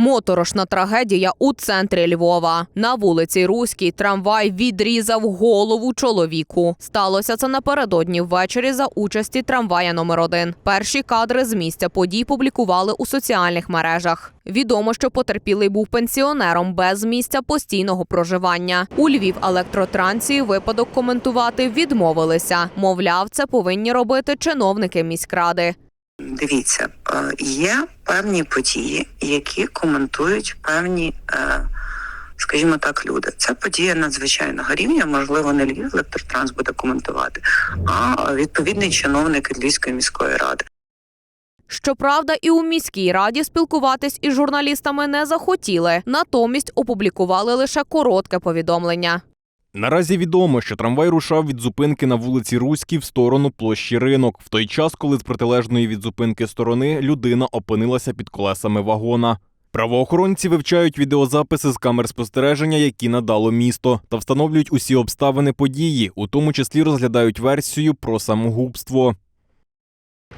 Моторошна трагедія у центрі Львова. На вулиці Руській трамвай відрізав голову чоловіку. Сталося це напередодні ввечері за участі трамвая номер 1 Перші кадри з місця подій публікували у соціальних мережах. Відомо, що потерпілий був пенсіонером без місця постійного проживання. У Львів електротрансі випадок коментувати відмовилися. Мовляв, це повинні робити чиновники міськради. Дивіться, е, є певні події, які коментують певні, е, скажімо так, люди. Це подія надзвичайного рівня. Можливо, не Львів електротранс буде коментувати, а відповідний чиновник Львівської міської ради. Щоправда, і у міській раді спілкуватись із журналістами не захотіли. Натомість опублікували лише коротке повідомлення. Наразі відомо, що трамвай рушав від зупинки на вулиці Руській в сторону площі ринок, в той час, коли з протилежної від зупинки сторони людина опинилася під колесами вагона. Правоохоронці вивчають відеозаписи з камер спостереження, які надало місто, та встановлюють усі обставини події, у тому числі розглядають версію про самогубство.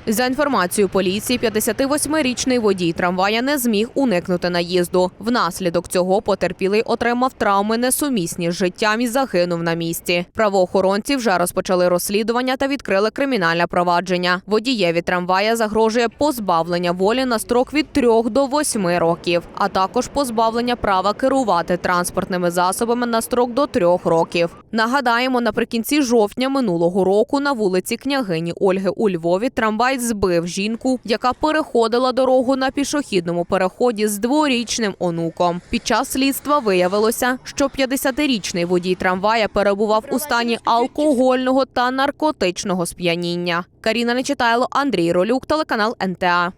За інформацією поліції, 58-річний водій трамвая не зміг уникнути наїзду. Внаслідок цього потерпілий отримав травми несумісні з життям і загинув на місці. Правоохоронці вже розпочали розслідування та відкрили кримінальне провадження. Водієві трамвая загрожує позбавлення волі на строк від 3 до 8 років, а також позбавлення права керувати транспортними засобами на строк до 3 років. Нагадаємо, наприкінці жовтня минулого року на вулиці княгині Ольги у Львові трамвай збив жінку, яка переходила дорогу на пішохідному переході з дворічним онуком. Під час слідства виявилося, що 50-річний водій трамвая перебував у стані алкогольного та наркотичного сп'яніння. Каріна Нечитайло, Андрій Ролюк, телеканал НТА.